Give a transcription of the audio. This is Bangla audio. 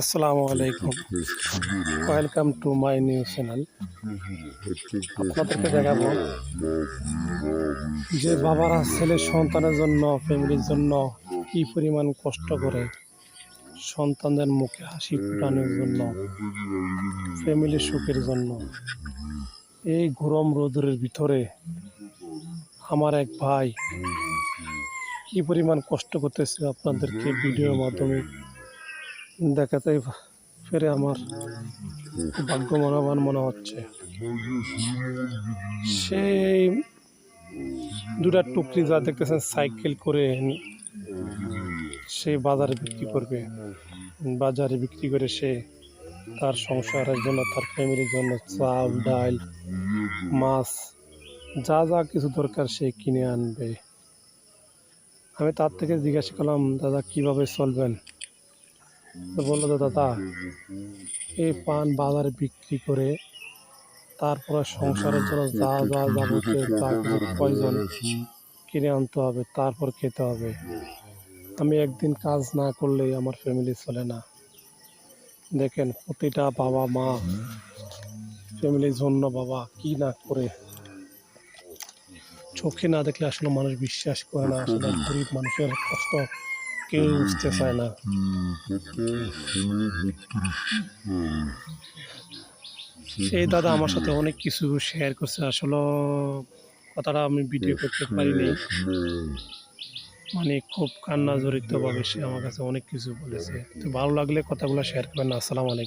আসসালামু আলাইকুম। Welcome to my new channel আপনাদেরকে দেখাবো যে বাবারা ছেলে সন্তানের জন্য, ফ্যামিলির জন্য কি পরিমাণ কষ্ট করে সন্তানদের মুখে হাসি ফোটানোর জন্য, ফ্যামিলির সুখের জন্য এই গরম রোদের ভিতরে আমার এক ভাই কি পরিমাণ কষ্ট করতেছে আপনাদেরকে ভিডিওর মাধ্যমে দেখাতে ফেরে আমার ভাগ্য মনোবান মনে হচ্ছে। সেই দুটা টুকরি যা দেখতেছেন সাইকেল করে সে বাজারে বিক্রি করবে। বাজারে বিক্রি করে সে তার সংসারের জন্য, তার ফ্যামিলির জন্য চাল, ডাল, মাছ, যা যা কিছু দরকার সে কিনে আনবে। আমি তার থেকে জিজ্ঞাসা করলাম, দাদা, কীভাবে চলবেন? তো বলল তো দাদা এই পান বাজারে বিক্রি করে তারপরে সংসারের জন্য যা যা যাবতীয় প্রয়োজন কিনে আনতে হবে, তারপর খেতে হবে। আমি একদিন কাজ না করলেই আমার ফ্যামিলি চলে না। দেখেন, প্রতিটা বাবা মা ফ্যামিলির জন্য বাবা, কি না করে? চোখে না দেখলে আসলে মানুষ বিশ্বাস করে না, আসলে গরিব মানুষের কষ্ট কেউ বুঝতে চায় না সেই দাদা আমার সাথে অনেক কিছু শেয়ার করছে আসলে কথাটা আমি ভিডিও করতে পারিনি। মানে খুব কান্না জড়িতভাবে সে আমার কাছে অনেক কিছু বলেছে। তো ভালো লাগলে কথাগুলো শেয়ার করবেন। আসসালামু আলাইকুম।